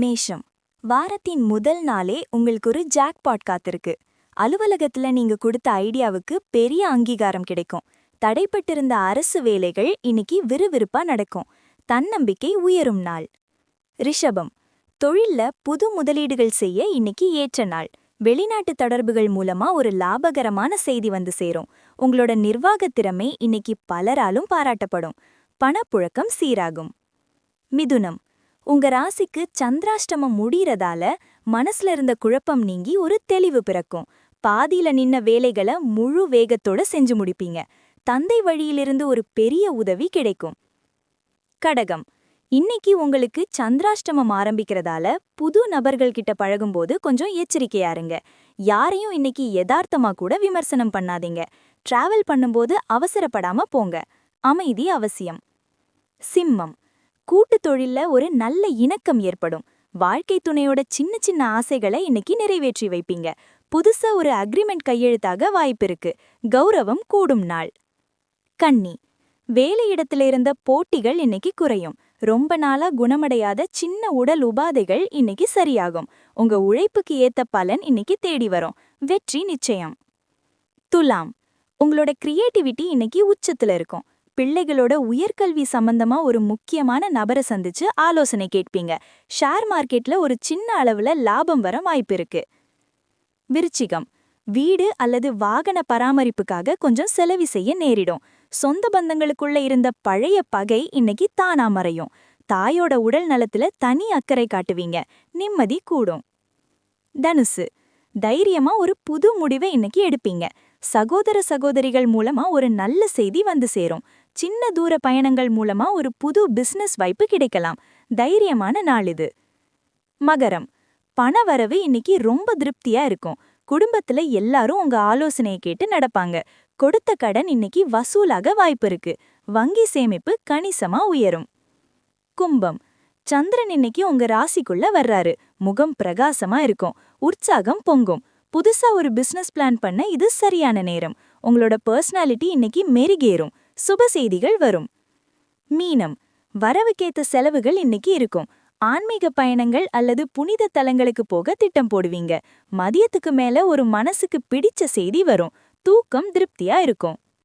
மேஷம். வாரத்தின் முதல் நாளே உங்களுக்கு ஒரு ஜாக்பாட் காத்திருக்கு. அலுவலகத்துல நீங்க கொடுத்த ஐடியாவுக்கு பெரிய அங்கீகாரம் கிடைக்கும். தடைப்பட்டிருந்த அரசு வேலைகள் இன்னைக்கு விறுவிறுப்பா நடக்கும். தன்னம்பிக்கை உயரும் நாள். ரிஷபம். தொழில்ல புது முதலீடுகள் செய்ய இன்னைக்கு ஏற்ற நாள். வெளிநாட்டு தொடர்புகள் மூலமா ஒரு லாபகரமான செய்தி வந்து சேரும். உங்களோட நிர்வாகத் திறமை இன்னைக்கு பலராலும் பாராட்டப்படும். பணப்புழக்கம் சீராகும். மிதுனம். உங்க ராசிக்கு சந்திராஷ்டமம் முடியறதால மனசுல இருந்த குழப்பம் நீங்கி ஒரு தெளிவு பிறக்கும். பாதியில நின்ன வேலைகளை முழு வேகத்தோட செஞ்சு முடிப்பீங்க. தந்தை வழியிலிருந்து ஒரு பெரிய உதவி கிடைக்கும். கடகம். இன்னைக்கு உங்களுக்கு சந்திராஷ்டமம் ஆரம்பிக்கிறதால புது நபர்கள்கிட்ட பழகும்போது கொஞ்சம் எச்சரிக்கையா இருங்க. யாரையும் இன்னைக்கு யதார்த்தமா கூட விமர்சனம் பண்ணாதீங்க. டிராவல் பண்ணும்போது அவசரப்படாம போங்க. அமைதி அவசியம். சிம்மம். கூட்டுத் தொழில்ல ஒரு நல்ல இணக்கம் ஏற்படும். வாழ்க்கை துணையோட சின்ன சின்ன ஆசைகளை இன்னைக்கு நிறைவேற்றி வைப்பீங்க. புதுசா ஒரு அக்ரிமெண்ட் கையெழுத்தாக வாய்ப்பிருக்கு கௌரவம் கூடும் நாள். கன்னி. வேலையிடத்துல இருந்த போட்டிகள் இன்னைக்கு குறையும். ரொம்ப நாளா குணமடையாத சின்ன உடல் உபாதைகள் இன்னைக்கு சரியாகும். உங்க உழைப்புக்கு ஏத்த பலன் இன்னைக்கு தேடி வரும். வெற்றி நிச்சயம். துலாம். உங்களோட கிரியேட்டிவிட்டி இன்னைக்கு உச்சத்துல இருக்கும். பிள்ளைகளோட உயர்கல்வி சம்பந்தமா ஒரு முக்கியமான நபரை சந்திச்சு ஆலோசனை கேட்பீங்க. ஷேர் மார்க்கெட்ல ஒரு சின்ன அளவுல லாபம் வர வாய்ப்பு இருக்கு. விருச்சிகம். வீடு அல்லது வாகன பராமரிப்புக்காக கொஞ்சம் செலவு செய்ய நேரிடும். சொந்த பந்தங்களுக்குள்ள இருந்த பழைய பகை இன்னைக்கு தானா மறையும். தாயோட உடல் நலத்துல தனி அக்கறை காட்டுவீங்க. நிம்மதி கூடும். தனுசு. தைரியமா ஒரு புது முடிவை இன்னைக்கு எடுப்பீங்க. சகோதர சகோதரிகள் மூலமா ஒரு நல்ல செய்தி வந்து சேரும். சின்ன தூர பயணங்கள் மூலமா ஒரு புது பிசினஸ் வாய்ப்பு கிடைக்கலாம். தைரியமான நாள் இது. மகரம். பணவரவு இன்னைக்கு ரொம்ப திருப்தியா இருக்கும். குடும்பத்துல எல்லாரும் உங்க ஆலோசனையை கேட்டு நடப்பாங்க. கொடுத்த கடன் இன்னைக்கு வசூலாக வாய்ப்பு இருக்கு. வங்கி சேமிப்பு கணிசமா உயரும். கும்பம். சந்திரன் இன்னைக்கு உங்க ராசிக்குள்ள வர்றாரு. முகம் பிரகாசமா இருக்கும். உற்சாகம் பொங்கும். புதுசா ஒரு பிசினஸ் பிளான் பண்ண இது சரியான நேரம். உங்களோட பர்சனாலிட்டி இன்னைக்கு மெருகேறும். சுப செய்திகள் வரும். மீனம். வரவுக்கேத்த செலவுகள் இன்னைக்கு இருக்கும். ஆன்மீக பயணங்கள் அல்லது புனித தலங்களுக்கு போக திட்டம் போடுவீங்க. மதியத்துக்கு மேல ஒரு மனசுக்கு பிடிச்ச செய்தி வரும். தூக்கம் திருப்தியா இருக்கும்.